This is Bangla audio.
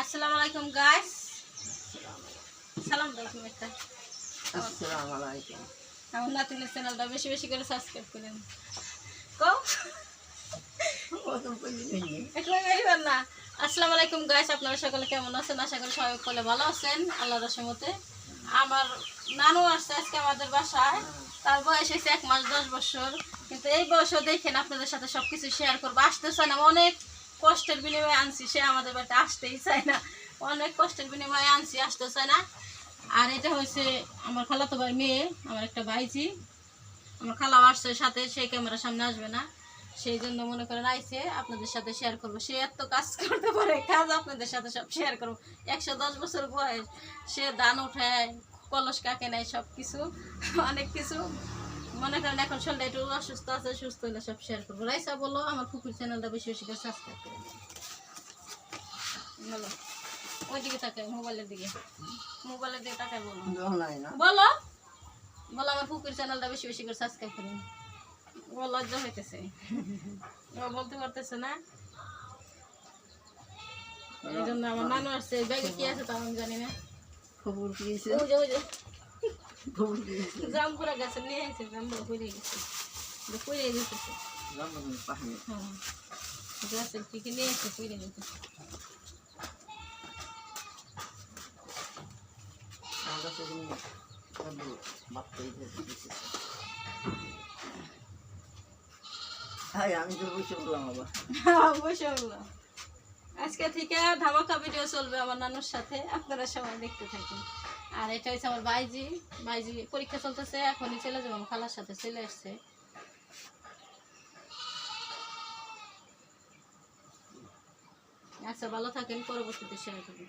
আসসালামু আলাইকুম গাইস সালাম একটা। আসসালামু আলাইকুম। আমার নাতিনের চ্যানেলটা বেশি বেশি করে সাবস্ক্রাইব করেন না। আসসালামু আলাইকুম গাইস আপনারা সকলে কেমন আছেন? আশা করি সবাই সকলে ভালো আছেন আল্লাহর রহমতে। আমার নানু আসছে আজকে আমাদের বাসায়। তার বয়স হয়েছে এক মাস দশ বছর। কিন্তু এই বয়সও দেখেন আপনাদের সাথে সবকিছু শেয়ার করব। আসতে চায় অনেক কষ্টের বিনিময়ে আনছি, সে আমাদের বাড়িতে আসতেই চায় না। অনেক কষ্টের বিনিময়ে আনছি, আসতে চায় না। আর এটা হয়েছে আমার খালাতো ভাই মেয়ে, আমার একটা ভাইজি। আমার খালাও আসছে সাথে, সে ক্যামেরার সামনে আসবে না। সেই জন্য মনে করেন, আইসে আপনাদের সাথে শেয়ার করব। সে এত কাজ করতে পারে, কাজ আপনাদের সাথে সব শেয়ার করব। একশো দশ বছর বয়স, সে দান উঠায়, কলস কাকে নেয় সব কিছু অনেক কিছু। মনে করেন এখন শরীরটা একটু অসুস্থ আছে সুস্থ হলে সব শেয়ার করব। রাইসা বলো আমার কুকুর চ্যানেলটা বেশি বেশি করে সাবস্ক্রাইব করে। বলো ওইদিকে তাকায় মোবাইলের দিকে। মোবাইলের দিকে বলো। বলো বলো আমার চ্যানেলটা বেশি বেশি করে সাবস্ক্রাইব করুন ও লজ্জা হইতেছে। ও বলতে পারতেছে না। এই জন্য আমার নানু আসছে ব্যাগে কি আছে তা আমি জানি না। খবর পেয়েছে ওই যে ওই যে। পেয়েছে জামপুরা গাছে নিয়ে পড়ে গেছে। পড়ে যেতেছে রামবাগান পাহাড়ে হ্যাঁ গাছের থেকে নিয়ে আমার বাপ্তাই দিয়েছে হাই আমি তো বসে বললাম আবার। বসে হলো আজকে থেকে ধামাকা ভিডিও চলবে আমার নানুর সাথে। আপনারা সবাই দেখতে থাকেন। আর এটা হচ্ছে আমার বাইজি বাইজি পরীক্ষা চলতেছে, এখনই চলে যাব, আমার খালার সাথে চলে আসছে। আচ্ছা ভালো থাকেন, পরবর্তীতে শেয়ার করবেন।